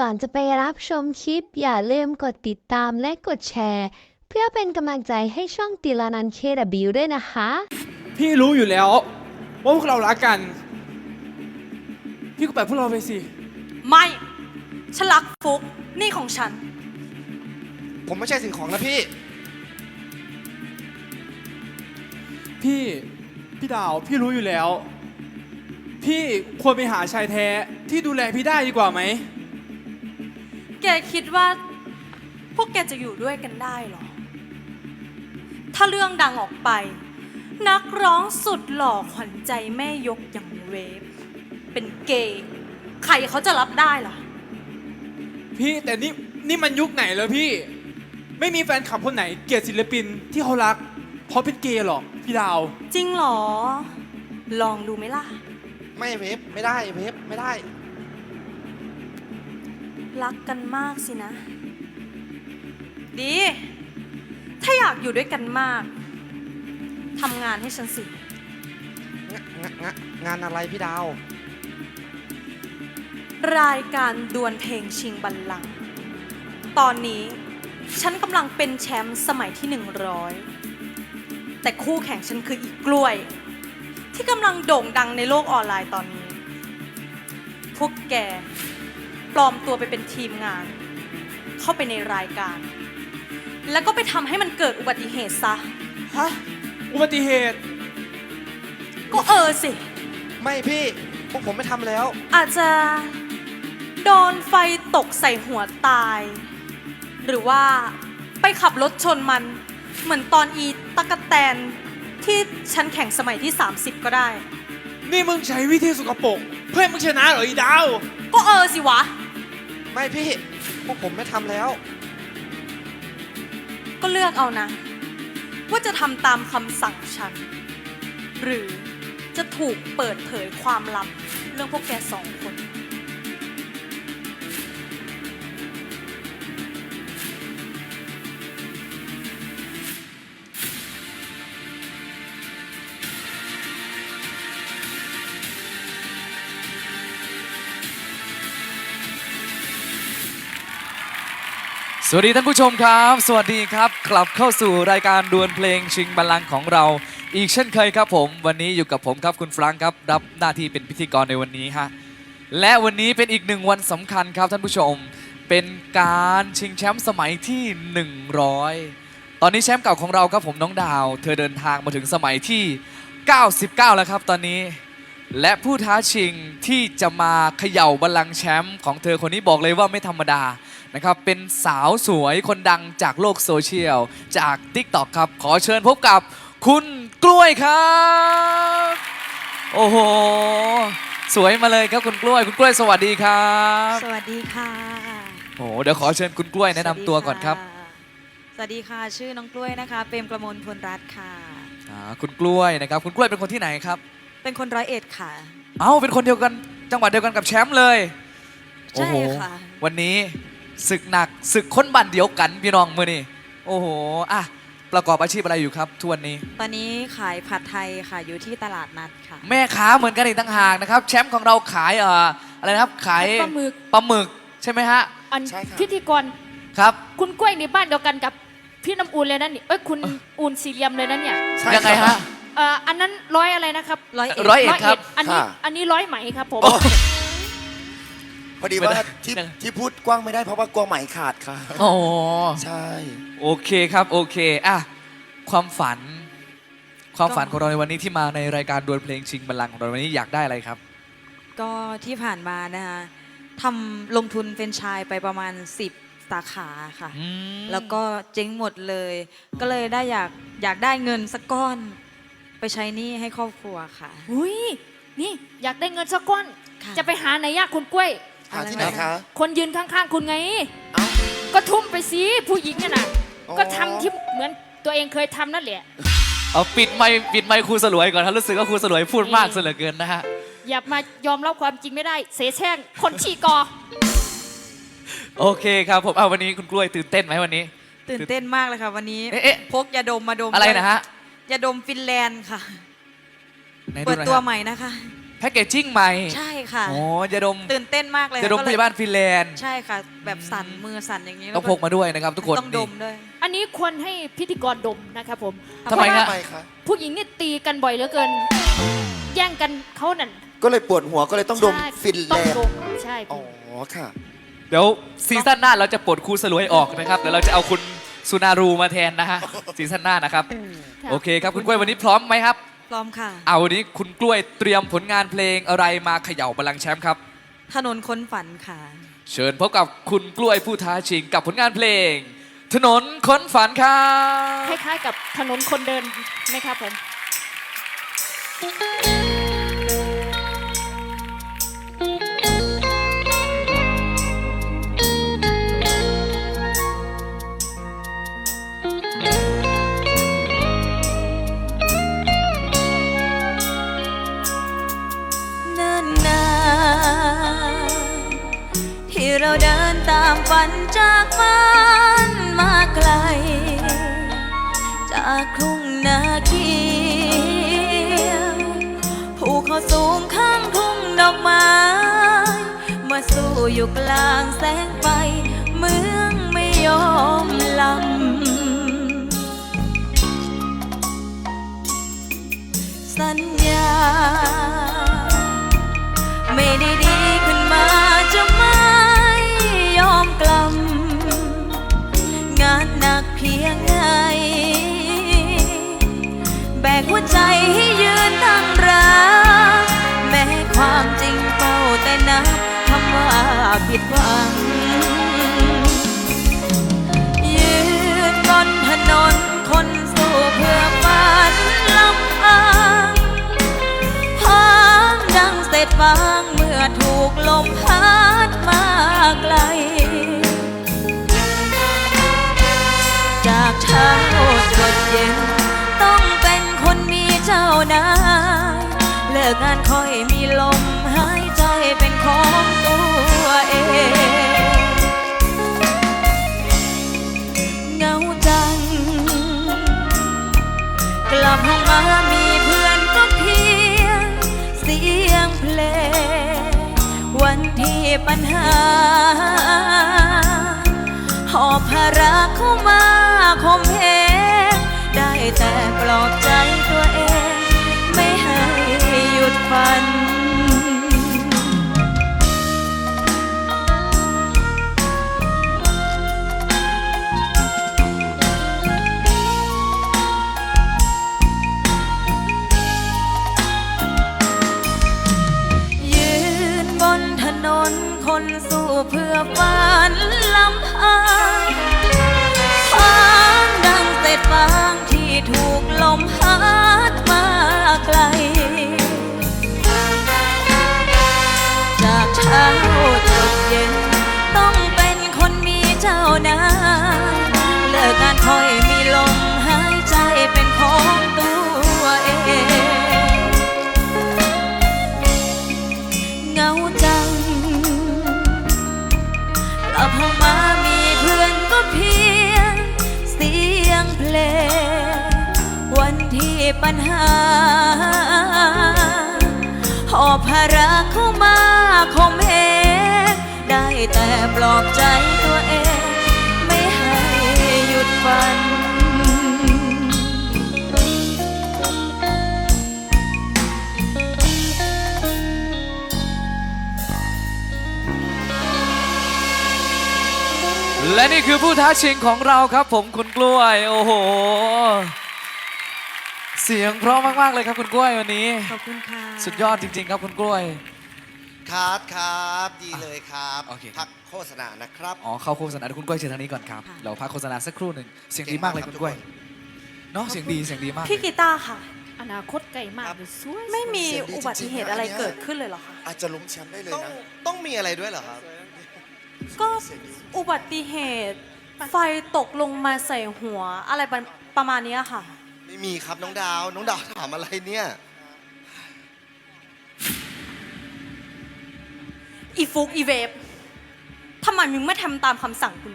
ก่อนจะไปรับชมคลิป อย่าลืมกดติดตามและกดแชร์ เพื่อเป็นกำลังใจให้ช่องติลานันเคดบิวด้วยนะคะ พี่รู้อยู่แล้วว่าพวกเรารักกัน พี่ก็แบบพวกเราไปสิ ไม่ ฉันรักฟุก นี่ของฉัน ผมไม่ใช่สิ่งของนะพี่ พี่ พี่ดาว พี่รู้อยู่แล้ว พี่ควรไปหาชายแท้ที่ดูแลพี่ได้ดีกว่าไหม แกคิดว่า พวกแกจะอยู่ด้วยกันได้เหรอ ถ้าเรื่องดังออกไป นักร้องสุดหล่อขวัญใจแม่ยกอย่างเวฟ เป็นเกย์ใครเขาจะรับได้ล่ะพี่แต่นี่นี่มันยุคไหนแล้วพี่ ไม่มีแฟนคลับคนไหน เกลียดศิลปินที่เขารัก เพราะเป็นเกย์หรอกพี่ดาว จริงเหรอ ลองดูไหมล่ะ ไม่เวฟไม่ได้เวฟไม่ได้ รักกันมากสินะ ดี ถ้าอยากอยู่ด้วยกันมากทำงานให้ฉันสิงงงงานอะไรพี่ดาว รายการดวลเพลงชิงบัลลังก์ตอนนี้ฉันกำลังเป็นแชมป์สมัยที่ 100 แต่คู่แข่งฉันคืออีกกล้วย ที่กำลังโด่งดังในโลกออนไลน์ตอนนี้ พวกแก ปลอมตัวไปเป็นทีมงาน เข้าไปในรายการ แล้วก็ไปทำให้มันเกิดอุบัติเหตุซะ ฮะ อุบัติเหตุ ก็เออสิ ไม่พี่พวกผมไม่ทำแล้ว อาจจะโดนไฟตกใส่หัวตาย หรือว่าไปขับรถชนมัน เหมือนตอนอีตะกะแตนที่ฉันแข่งสมัยที่ 30 ก็ได้ นี่มึงใช้วิธีสกปรกเพื่อให้มึงชนะเหรออีดาว ก็เออสิวะ ไม่พี่ พวกผมไม่ทำแล้ว ก็เลือกเอานะ ว่าจะทำตามคำสั่งฉัน หรือจะถูกเปิดเผยความลับเรื่องพวกแกสองคน วัสดีท่านผู้ชมครับ สวัสดีครับ กลับเข้าสู่รายการดวลเพลงชิงบัลลังก์ของเรา อีกเช่นเคยครับผม วันนี้อยู่กับผมครับคุณฟรังครับ รับหน้าที่เป็นพิธีกรในวันนี้ฮะและวันนี้เป็นอีกหนึ่งวันสำคัญครับท่านผู้ชม เป็นการชิงแชมป์สมัยที่ 100 ตอนนี้แชมป์เก่าของเราครับผมน้องดาว เธอเดินทางมาถึงสมัยที่ 99 แล้วครับตอนนี้ และผู้ท้าชิงที่จะมาเขย่าบัลลังก์แชมป์ของเธอคนนี้บอกเลยว่าไม่ธรรมดา นะครับเป็นสาวสวยคนดังจากโลกโซเชียล จาก TikTok ครับ ขอเชิญพบกับคุณกล้วยครับ โอ้โห สวยมาเลยครับคุณกล้วย คุณกล้วยสวัสดีครับสวัสดีค่ะ โอ้โหเดี๋ยวขอเชิญคุณกล้วยแนะนำตัวก่อนครับสวัสดีค่ะ ชื่อน้องกล้วยนะคะ เปรมกระมวลพลรัตน์ค่ะ อ่าคุณกล้วยนะครับ คุณกล้วยเป็นคนที่ไหนครับ เป็นคนร้อยเอ็ดค่ะ เอ้าเป็นคนเดียวกันจังหวัดเดียวกันกับแชมป์เลยใช่ค่ะ วันนี้ ศึกหนักศึกค้นบันเดียวกันพี่น้องมือนี่โอ้โหอะประกอบอาชีพอะไรอยู่ครับทุกวันนี้ ตอนนี้ขายผัดไทยค่ะอยู่ที่ตลาดนัดค่ะ แม่ค้าเหมือนกันอีกต่างหากนะครับ แชมป์ของเราขายเอ่ออะไรนะครับขายปลาหมึก ปลาหมึกใช่ไหมฮะอันใช่ครับพิธีกรครับคุณกล้วยในบ้านเดียวกันกับพี่น้ำอูนเลยนั่นนี่เอ้ยคุณอูนสี่เหลี่ยมเลยนั่นเนี่ยใช่ยังไงครัฮะบเอ่ออันนั้นร้อยอะไรนะครับร้อยเอ็ดร้อยเอ็ดครับ อันนี้ค่ะ อันนี้ร้อยไหมครับผม พอดีไม่ว่าได้ที่ยังไงที่พูดกว้างไม่ได้เพราะว่ากลัวไหมขาดค่ะโอ้ใช่ โอเคครับโอเคอะความฝัน ความฝันของเราในวันนี้ที่มาในรายการดวลเพลงชิงบัลลังก์ของเราวันนี้อยากได้อะไรครับ ก็ที่ผ่านมานะคะทำลงทุนเป็นไชายไปประมาณ 10สาขาค่ะอืมแล้วก็เจ๊งหมดเลย ก็เลยได้อยากอยากได้เงินสักก้อน ไปใช้หนี้ให้ครอบครัวค่ะ อุ้ยนี่อยากได้เงินสักก้อน ค่ะ จะไปหาไหนยากคุณกล้วย หาที่ไหนคะ คนยืนข้างๆ คุณไง เอ้า ก็ทุ่มไปสิผู้หญิงน่ะนะอ๋อ ก็ทำที่เหมือนตัวเองเคยทำนั่นแหละ เอาปิดไมค์ปิดไมค์ครูสลวยก่อนครับรู้สึกว่าครูสลวยพูดมากเสียเหลือเกินนะฮะ อย่ามายอมรับความจริงไม่ได้ เสแช่งคนฉี่กอ โอเคครับผมเอาวันนี้คุณกล้วยตื่นเต้นไหมวันนี้ ตื่นเต้นมากเลยค่ะวันนี้เอ๊ะเอ๊ะ พกยาดมมาดมอะไรนะฮะยาดมฟินแลนด์ค่ะ ไหนเปิดหน่อยตัวฮะใหม่นะคะ แพ็กเกจจิ้งใหม่ใช่ค่ะ โอ้ยาดมตื่นเต้นมากเลยยาดมก็พเลยยาบาลฟินแลนด์ ใช่ค่ะ แบบสั่นมือสั่นอย่างนี้ต้องพกมาด้วยนะครับ ทุกคนต้องดนี่มด้วย อันนี้ควรให้พิธีกรดมนะครับผมทำไมเพราะฮะว่าทำไมคะ ผู้หญิงนี่ตีกันบ่อยเหลือเกิน แย่งกันเขานั่นก็เลยปวดหัวก็เลยต้องดมใช่ฟินแลต้องนด์ดมใช่อ๋อค่ะ เดี๋ยวซีซั่นหน้าเราจะปลดครูสลวยออกนะครับเดี๋ยวเราจะเอาคุณสุนารูมาแทนนะฮะซีซั่นหน้านะครับค่ะโอเคครับคุณกล้วยวันนี้พร้อมไหมครับพ ร้อมค่ะ เอาวันนี้คุณกล้วยเตรียมผลงานเพลงอะไรมาเขย่าบัลลังก์แชมป์ครับ ถนนค้นฝันค่ะ เชิญพบกับคุณกล้วยผู้ท้าชิงกับผลงานเพลง ถนนค้นฝันครัคบล้ายๆกับถนนคนเดินไหมครับผมามฝันจากบ้านมาไกล จากทุ่งนาเขียวภูเขาสูงข้างทุ่งดอกไม้ มาสู้อยู่กลางแสงไฟเมืองไม่ยอมลำสัญญา ไม่ได้ กหัวใจให้ยืนตั้งรักแม้ความจริงเฝ้าแต่นับคำว่าผิดหวัง ยืนบนถนนคนสู้เพื่อฝันลำพังพางดังเศษฟางเมื่อถูกลมพัด นายเลิกงานค่อยมีลมหายใจเป็นของตัวเอง เงาจัง กลับห้องมามีเพื่อนก็เพียง เสียงเพลง วันที่ปัญหา หอบภาระเข้ามาคมเหงได้แต่ปลอบใจ ห แต่ปลอบใจตัวเอง ไม่ให้หยุดฝัน และนี่คือผู้ท้าชิงของเราครับผมคุณกล้วย โอ้โห เสียงเพราะมาก ๆ เลยครับคุณกล้วยวันนี้ ขอบคุณค่ะ สุดยอดจริง ๆ ครับคุณกล้วย ครับครับดีเลยครับโอเคพักโฆษณานะครับ อ๋อเข้าโฆษณาเดี๋ยวคุณกล้วยเชิญทางนี้ก่อนครับเราพักโฆษณาสักครู่หนึ่งเสียงดีมากเลยคุณกล้วยเนาะเสียงดีเสียงดีมากพี่กีตาร์ค่ะ อนาคตไกลมากเลยสวยไม่มีเสียงดีอุบัติเหตุอะไรเกิดขึ้นเลยเหรอคะอาจจะลุ้มแชมป์ได้เลยต้องนะ ต้องมีอะไรด้วยเหรอครับ ก็อุบัติเหตุ ไฟตกลงมาใส่หัวอะไรประประมาณเนี้ยค่ะ ไม่มีครับน้องดาว น้องดาวถามอะไรเนี่ย อีฟุกอีเวฟทำไมมึงไม่ทำตามคำสั่งคุณ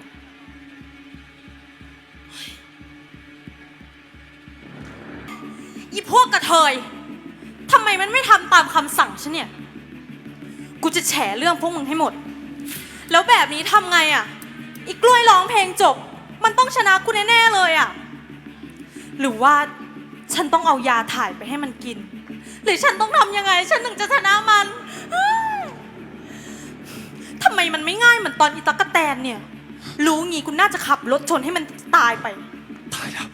อีพวกกระเทยทำไมมันไม่ทำตามคำสั่งฉันเนี่ย กูจะแฉเรื่องพวกมึงให้หมด แล้วแบบนี้ทำไงอะอีกล้วยร้องเพลงจบ มันต้องชนะกูแน่ๆเลยอะ หรือว่าฉันต้องเอายาถ่ายไปให้มันกิน หรือฉันต้องทำยังไง ฉันถึงจะชนะมัน ทำไมมันไม่ง่ายเหมือนตอนอีตักกะแตนเนี่ย รู้งี้กูน่าจะขับรถชนให้มันตายไป ตายแล้ว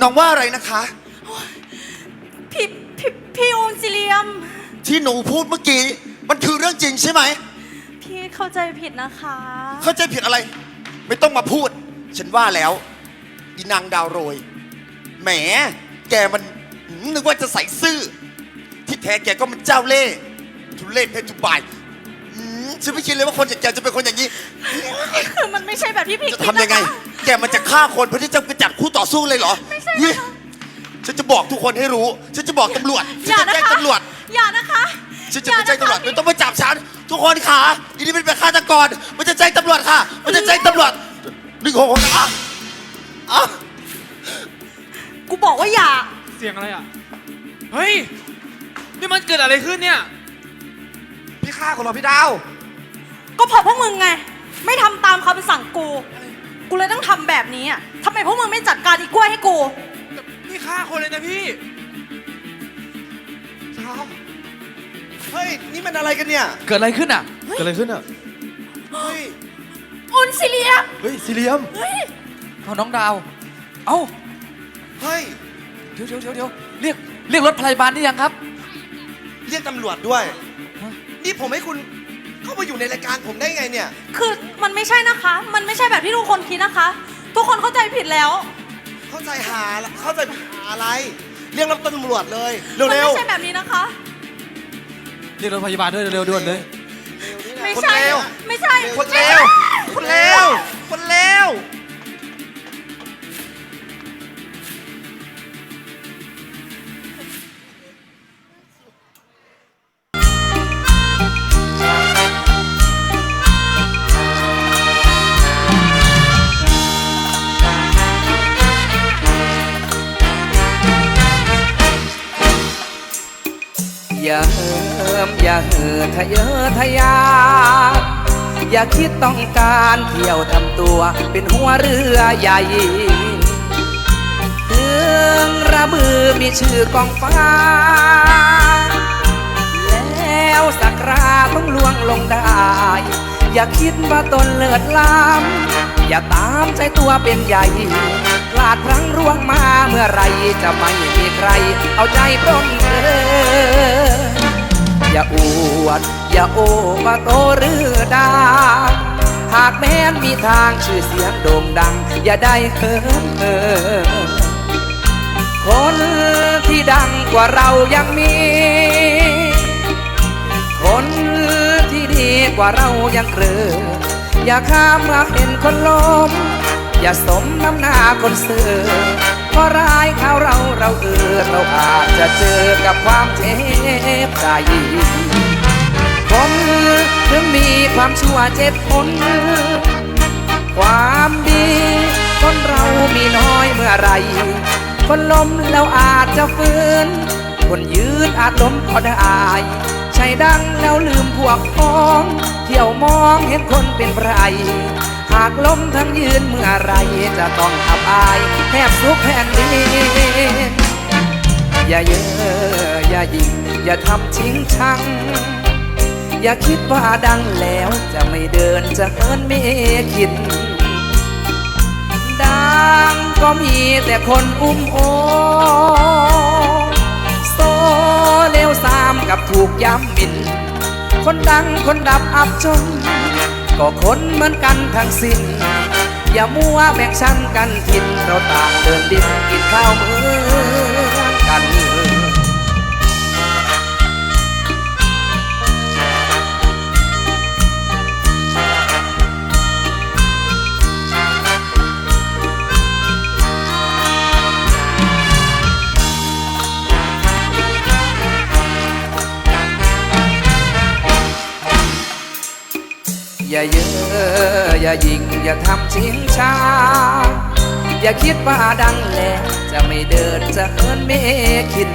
น้องว่าอะไรนะคะ พี่พี่พี่อูนซิเลียม ที่หนูพูดเมื่อกี้ มันคือเรื่องจริงใช่ไหม พี่เข้าใจผิดนะคะ เข้าใจผิดอะไร ไม่ต้องมาพูด ฉันว่าแล้วอีนางดาวโรย แหม แกมันหืมนึกว่าจะใส่ซื่อ ที่แท้แกก็มันเจ้าเล่ห์ทุเล่เพชรจุบายหืม ฉันไม่คิดเลยว่าคนอย่างแกจะเป็นคนอย่างนี้ คือมันไม่ใช่แบบที่พี่จะคิดทำยังไง นะคะ แกมันจะฆ่าคนเพื่อที่จะกระจัดคู่ต่อสู้เลยเหรอไม่ใช่นะคะเฮ้ยฉันจะบอกทุกคนให้รู้ ฉันจะบอกตำรวจฉัอนย่าจะนะแจ้งคะตำรวจ อย่านะคะฉันจะไปแจ้งอย่าตำรวจนะคะไม่ต้องมาจับฉัน ทุกคนขาอีนี่เป็นฆาตกร มันจะแจ้งตำรวจค่ะ มันจะแจ้งตำรวจหนึ่งหกหกอะอะกูบอกว่าอย่า เสียงอะไรอะ เฮ้ย นี่มันเกิดอะไรขึ้นเนี่ย พี่ฆ่าคนเหรอพี่ดาว ก็เพราะพวกมึงไง ไม่ทำตามคำสั่งกู กูเลยต้องทำแบบนี้อะทำไมพวกมึงไม่จัดการอีกกล้วยให้กูนี่ฆ่าคนเลยนะพี่ดาวเฮ้ย นี่มันอะไรกันเนี่ย เกิดอะไรขึ้นอะ เกิดอะไรขึ้นอะ เฮ้ย อุนซิเลียมเฮ้ยซีเรียม เฮ้ย เอาน้องดาว เอ้า เฮ้ย เดี๋ยวเดี๋ยวเดี๋ยวเดี๋ยวเรียก เรียกรถพยาบาลได้ยังครับ เรียกตำรวจด้วย ฮะ นี่ผมให้คุณ เข้ามาอยู่ในรายการผมได้ไงเนี่ย คือมันไม่ใช่นะคะ มันไม่ใช่แบบที่ทุกคนคิดนะคะ ทุกคนเข้าใจผิดแล้ว เข้าใจหาเข้าใจหาอะไร เรียกรถตำรวจเลยมันเร็วไม่ใช่แบบนี้นะคะ เรียกรถพยาบาลด้วยเร็วๆด่วนเลยๆไม่คนใช่เร็วไม่ใช่คนเร็ว คนเร็วคนเร็ว มอย่าเหินทะเยอทะยานอย่าคิดต้องการเที่ยวทำตัวเป็นหัวเรือใหญ่ถึงระบือมีชื่อกองฟ้า แล้วสักราต้องล่วงลงได้ อย่าคิดว่าตนเลิศล้ำอย่าตามใจตัวเป็นใหญ่พลาดพลั้งร่วงมาเมื่อไรจะไม่มีใคร เอาใจปรนเธอ อย่าอวด อย่าโอว่าโตหรือดาหากแม้นมีทางชื่อเสียงโด่งดัง อย่าได้เคินเออคนที่ดังกว่าเรายังมี คนที่ดีกว่าเรายังเกลออย่าข้ามมาเห็นคนล้ม อย่าสมน้ำหน้าคนเสือ เพราะร้ายข่าวเราเราเออเราอาจจะเจอกับความเจ็บใจผมถึงมีความชั่วเจ็ดคนความดีคนเรามีน้อยเมื่อไร คนล้มแล้วอาจจะฟื้น คนยืนอาจล้มก็ได้อใช่ดังแล้วลืมพวกพ้อง เที่ยวมองเห็นคนเป็นไรากล้มทั้งยืนเมื่อไรจะต้องอับอายแทบสุกแผ่นดินอย่าเยอะอย่ายิงอย่าทำชิงชัง อย่าคิดว่าดังแล้วจะไม่เดินจะเฮินไม่คิด ดังก็มีแต่คนอุ้มโอโซเลวสามกับถูกย้ำมิน คนดังคนดับอับจน ก็คนเหมือนกันทั้งสิ้น อย่ามัวแบ่งชั้นกันทินเราต่างเดินดินกินข้าวมือ อย่าเยอะอย่ายิงอย่าทำชิงชา อย่าคิดว่าดังแลจะไม่เดินจะเฮินไม่คิด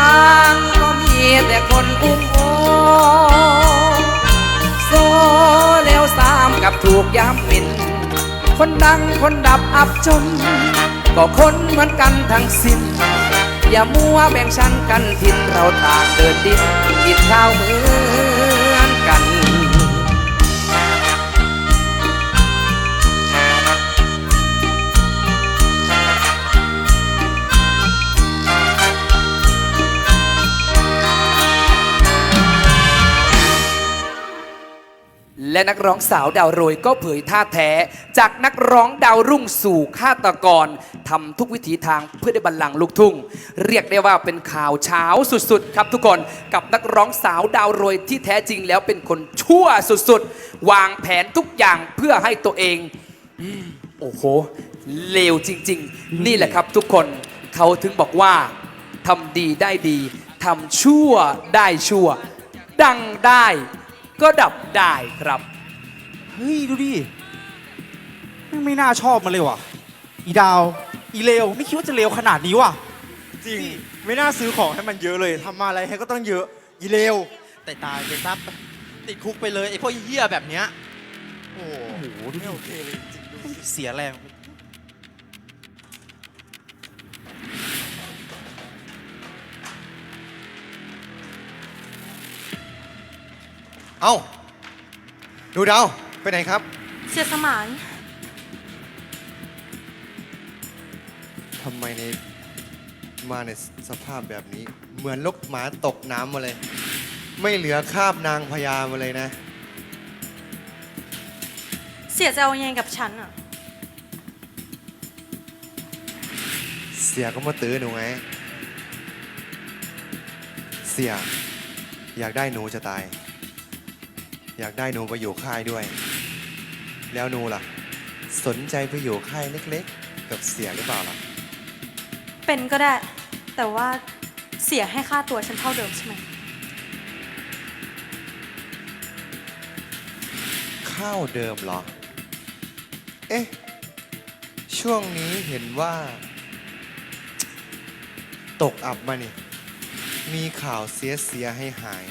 างก็มีแต่คนอุ้มโอโซเลวสามกับถูกย้ำมิน คนดังคนดับอับจน ก็คนเหมือนกันทั้งสิ้นอย่ามัวแบ่งชั้นกันทินเราต่างเดินดินกินข้าวมือ และนักร้องสาวดาวโรยก็เผยท่าแท้ จากนักร้องดาวรุ่งสู่ฆาตกรทำทุกวิถีทางเพื่อได้บัลลังก์ลูกทุ่ง เรียกได้ว่าเป็นข่าวเช้าสุดๆ ครับทุกคนกับนักร้องสาวดาวโรยที่แท้จริงแล้วเป็นคนชั่วสุดๆ วางแผนทุกอย่างเพื่อให้ตัวเองโอ้โหเลวจริง ๆ นี่แหละครับทุกคนเขาถึงบอกว่าทำดีได้ดีทำชั่วได้ชั่ว ดังได้ ก็ดับได้ครับ เฮ้ย ดูดิแม่งไม่น่าชอบมันเลยว่ะ อีดาว อีเลว ไม่คิดว่าจะเลวขนาดนี้ว่ะ จริง ไม่น่าซื้อของให้มันเยอะเลยทำมาอะไรให้ก็ต้องเยอะอีเลวแต่ตายไปซับติดคุกไปเลยไอ้พวกเหี้ยแบบเนี้ยโอ้โหโอ้โหดูไม่ดิโอเคเลยจริงๆดูสิ เสียแรง เอ้าดูดาวไปไหนครับ เสียสมานทำไมในมาในสภาพแบบนี้ เหมือนลูกหมาตกน้ำมาเลย ไม่เหลือคราบนางพญามาเลยนะ เสียจะเอายังไงกับฉันอะ เสียก็มาตื้อหนูไง เสียอยากได้หนูจะตาย อยากได้หนูไปอยู่ค่ายด้วย แล้วหนูล่ะ สนใจไปอยู่ค่ายเล็กๆ กับเสียหรือเปล่าล่ะ เป็นก็ได้ แต่ว่าเสียให้ค่าตัวฉันเท่าเดิมใช่ไหมข้าวเดิมเหรอ เอ๊ะ ช่วงนี้เห็นว่า ตกอับมานี่ มีข่าวเสียเสียให้หาย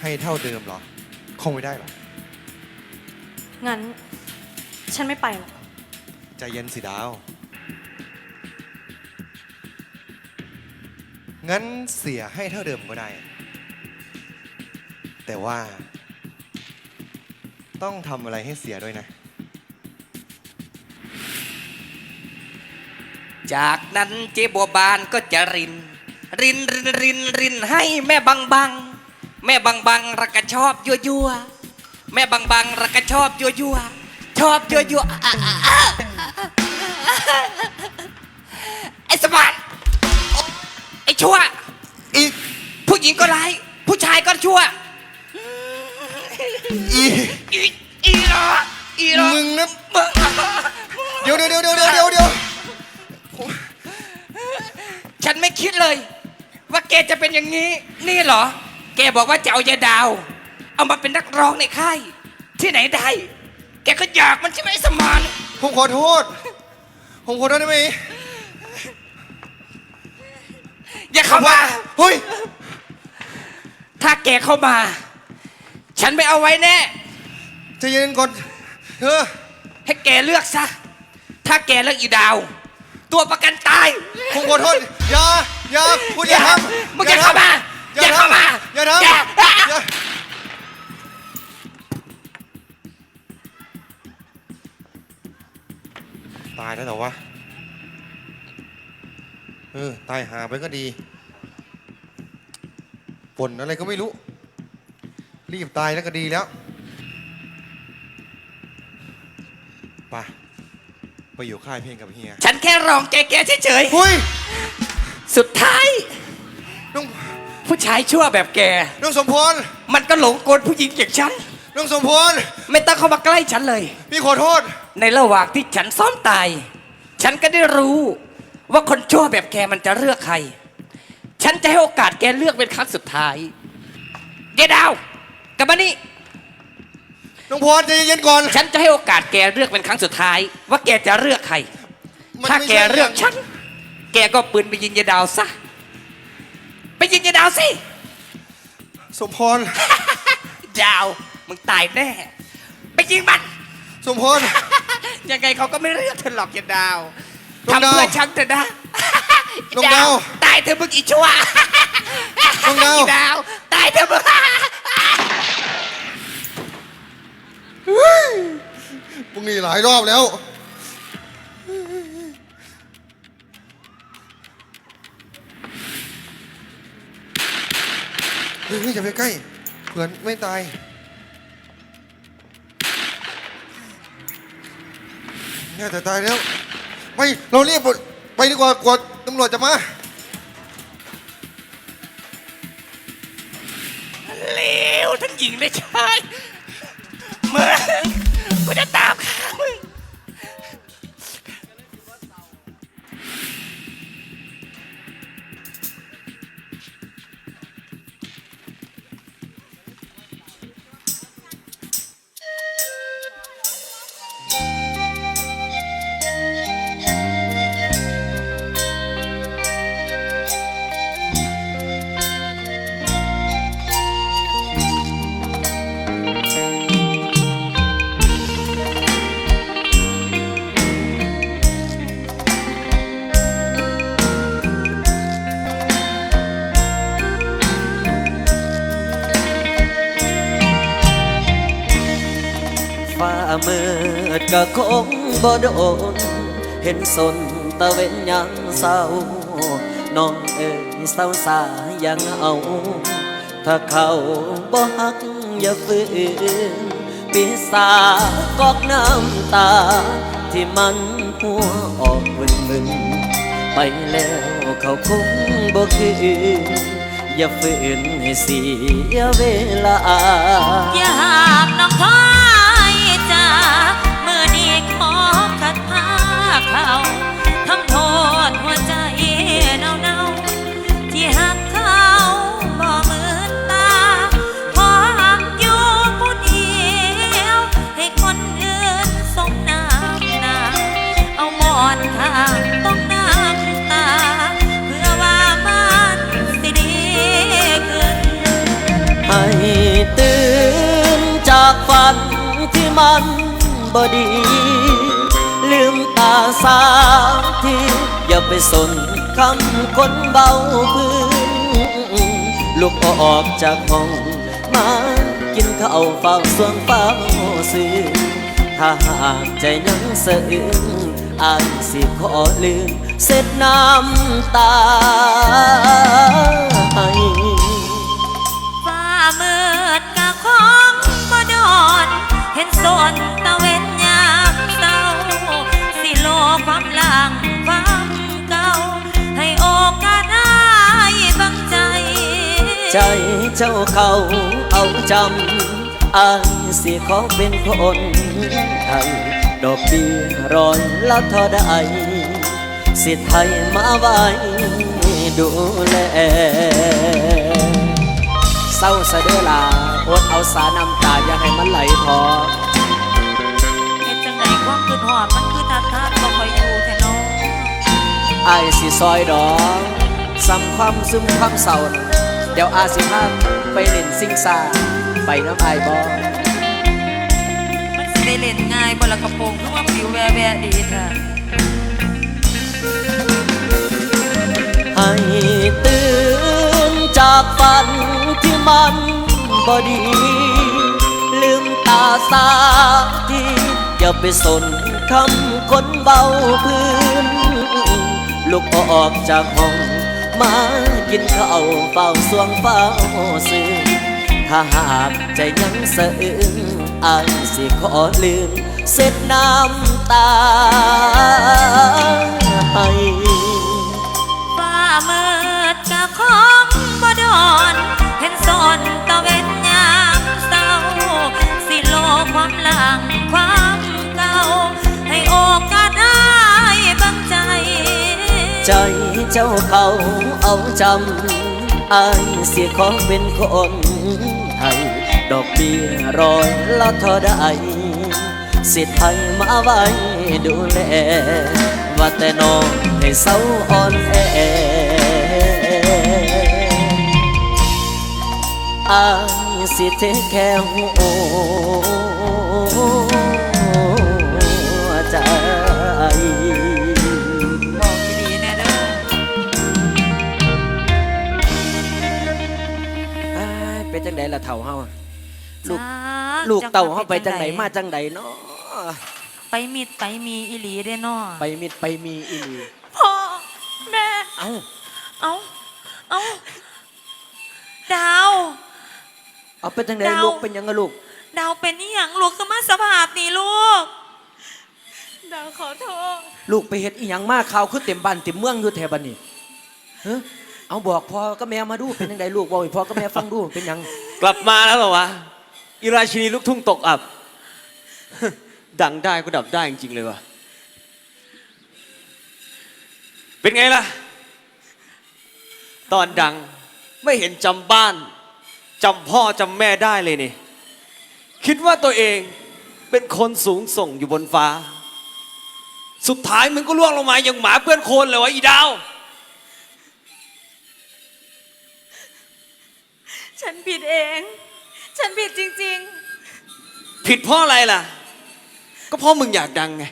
ให้เท่าเดิมเหรอ คงไม่ได้หรอกงั้น ฉันไม่ไปหรอกใจเย็นสิดาว งั้นเสียให้เท่าเดิมก็ได้ แต่ว่า ต้องทำอะไรให้เสียด้วยนะ จากนั้นเจ๊บัวบานก็จะริน รินรินรินรินให้แม่บังบัง แม่บังบังรักกะชอบยั่วยั่วแม่บังบังรักกะชอบยั่วยั่วชอบยั่วยั่วอะอะอะไอ้สมานไอ้ชั่ว อีกผู้หญิงก็ร้าย ผู้ชายก็ชั่ว อีอีอีเหรออีเหรอมึงนะมึงเดี๋ยวเดี๋ยวเดี๋ยวเดี๋ยวเดี๋ยวเดี๋ยวฉันไม่คิดเลย ว่าแกจะเป็นอย่างนี้ นี่เหรอแกบอกว่าจะเอายาดาว เอามาเป็นนักร้องในค่าย ที่ไหนได้ แกก็อยากมันใช่ไหมไอ้สมาน ผมขอโทษ ผมขอโทษได้ไหมอย่าเข้ามา เฮ้ย ถ้าแกเข้ามา ฉันไม่เอาไว้แน่ ใจเย็นก่อนเธอให้แกเลือกซะ ถ้าแกเลือกอีดาว ตัวประกันตาย ผมขอโทษอย่าอย่าคุณอย่าทำมึงอย่าเข้ามา อย่าอย่าเข้ามาอย่าทำอย่าอย่าตายแล้วเหรอวะ เออ ตายหาไปก็ดีป่นอะไรก็ไม่รู้ รีบตายแล้วก็ดีแล้วไปไปอยู่ค่ายเพลงกับเฮีย ฉันแค่รองแกแกเฉยเฮ้ย ๆ สุดท้ายน้อง ผู้ชายชั่วแบบแกน้องสมพรมันก็หลงกลผู้หญิงอย่างฉันน้องสมพรไม่ต้องเข้ามาใกล้ฉันเลย พี่ขอโทษ ในระหว่างที่ฉันซ้อมตาย ฉันก็ได้รู้ว่าคนชั่วแบบแกมันจะเลือกใคร ฉันจะให้โอกาสแกเลือกเป็นครั้งสุดท้าย เยดาวกลับมานี่น้องพรใจเย็นๆก่อนฉันจะให้โอกาสแกเลือกเป็นครั้งสุดท้าย ว่าแกจะเลือกใคร มันถ้าไม่แกใช่เลือกฉัน แกก็เอาปืนไปยิงยายดาวซะ ไปยิงยายดาวสิ สมพร ดาว มึงตายแน่ ไปยิงมัน สมพร ยังไงเขาก็ไม่เลือกเธอหรอกยายดาวน้องทำดาวเพื่อฉันเถอะนะน้องดาวตายเธอะมึงอีชั่วน้องดาวอีดาวตายเธอะมึงมึงหนีหลายรอบแล้ว เฮ้ยอย่าไปใกล้เผื่อไม่ตายน่าจะตายแล้ว ไม่ เราเรียบไปดีกว่ากว่าตำรวจจะมาเลวทั้งหญิงและชายมึงกูจะตาม บ่โดนเห็นสนตะเวนยังเศร้าน้องเอ๋ยเศร้าสายังเอา ถ้าเขาบ่ฮักอย่าฝืนปีศาจกอกน้ำตา ที่มันหัวออกบึนบึนไปแล้วเขาคงบ่คืนอย่าฝืนให้เสียเวลา อย่าหากน้องท้อ มันบดี ลืมตาสาทีอย่าไปสนคำคนเบาพื้นลุกออกจากห้อง มากินข้าวเฝ้าสวงเฝ้าซื้อถ้าหากใจยังเสะอื้นอายสิขอลืมเสร็จน้ำตาให้ สนตะเวนยามเศร้า สิโลความหลังความเก่า ให้โอกาสได้บังใจ ใจเจ้าเขาเอาจำอายสิขอเป็นคนไทย ดอกเบี้ยร้อยละเท่าใดสิไทยมาไว้ดูแลเศร้าสะเดือลาอดเอาสาน้ำตาอย่าให้มันไหลพอ อดมันคือทักทานบ่ค่อยอยู่แท้น้องไอ้ายสิซอยดอกซ้ำความซึมความเศร้าน่ะเดี๋ยวอาสิพาไปเล่นซิงซาไปน้ำไอายบอมันสิได้เล่นง่ายบ่ละกระโปรงคือว่าผิวแวะๆดีเถอะให้ตื่นจากฝันที่มันบอดี ลืมตาสาทีอย่าไปสน คำคนเบาพื้นลุกออกจากห้อง มากินข้าวเฝ้าสวงเฝ้าซื้อถ้าหากใจยังสะอื้นอายสิขอลืมเสร็จน้ำตาให้ฟ้ามืดกะของบ่ดอน เห็นสนตะเวน ใจเจ้าเขาเอาจำอายเสียของเป็นคนไทยดอกเบี้ยร้อยละเท่าใดสิทธิ์ไทยมาไว้ดูแล ว่าแต่น้องให้เศร้าอ่อนแออายสิเทแค่หัว ดล่ะเถ่าเฮาลูกจ้าลูกเต่าเฮาจัไปว่จังไดมาจังไดเนาะไปมิดไปมีอีหลีได้เนาะไปมิดไปมีอีหลีพ่อแม่เอ้าเอาเอาดาวเอาเป็นจังไดดาวลูกเป็นหยังอะลูก ดาวเป็นนี่ยังลูกก็มาสภาพนี่ลูกดาวขอโทษลูกไปเฮ็ดอีหยังมากข่าวคือเต็มบ้านเต็มเมืองอยู่แถวบัดนี้เฮ้ เอาบอกพ่อก็แม่มาดูเป็นจังไดลูกบอกให้พ่อก็แม่ฟังดูเป็นยังกลับมาแล้วเหรอวะอีราชินีลูกทุ่งตกอับ ดังได้ก็ดับได้จริงๆเลยวะเป็นไงล่ะ ตอนดังไม่เห็นจำบ้านจำพ่อจำแม่ได้เลยนี่ คิดว่าตัวเองเป็นคนสูงส่งอยู่บนฟ้า สุดท้ายมึงก็ล่วงลงมาอย่างหมาเปื้อนโคลนเลยวะอีดาว ฉันผิดเอง ฉันผิดจริง ผิดเพราะอะไรล่ะ ก็เพราะมึงอยากดังไง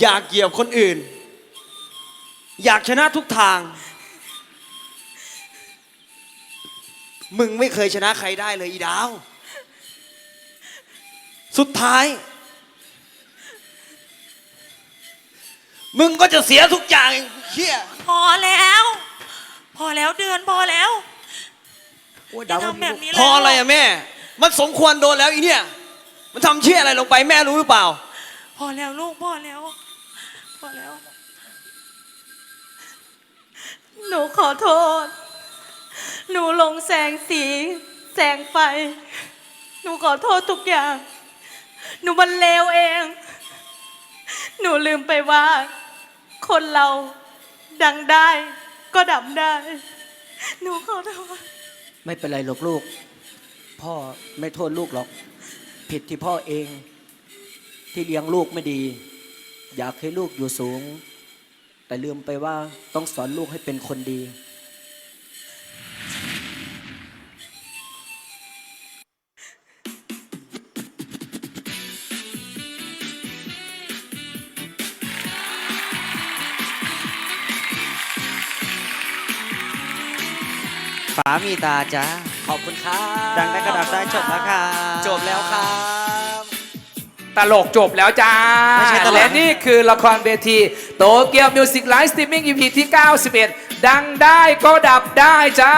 อยากเหยียบคนอื่น อยากชนะทุกทาง มึงไม่เคยชนะใครได้เลยอีดาว สุดท้าย มึงก็จะเสียทุกอย่างเฮียพอแล้ว พอแล้วเดือนพอแล้วโอ้ยอดาย่าวทำแบบนี้เลยพออะไรอะแม่ มันสมควรโดนแล้วอีเนี่ย มันทำเชี่ยอะไรลงไปแม่รู้หรือเปล่า พอแล้วลูกพอแล้ว พอแล้วๆหนูขอโทษ หนูลงแสงสี แสงไฟ หนูขอโทษทุกอย่าง หนูมันเลวเอง หนูลืมไปว่า คนเราดังได้ก็ดับได้ หนูขอโทษ ไม่เป็นไรหรอกลูก พ่อไม่โทษลูกหรอก ผิดที่พ่อเอง ที่เลี้ยงลูกไม่ดี อยากให้ลูกอยู่สูง แต่ลืมไปว่าต้องสอนลูกให้เป็นคนดี ฝามีตาจ้าขอบคุณครับดังได้กระดับได้จบแล้วค่ะจบแล้วครับ ตลกจบแล้วจ้าไม่ใช่ตลก และนี่คือละครเวทีโตเกียวมิวสิกไลฟ์สตรีมมิ่ง EP ที่ 91 ดังได้ก็ดับได้จ้า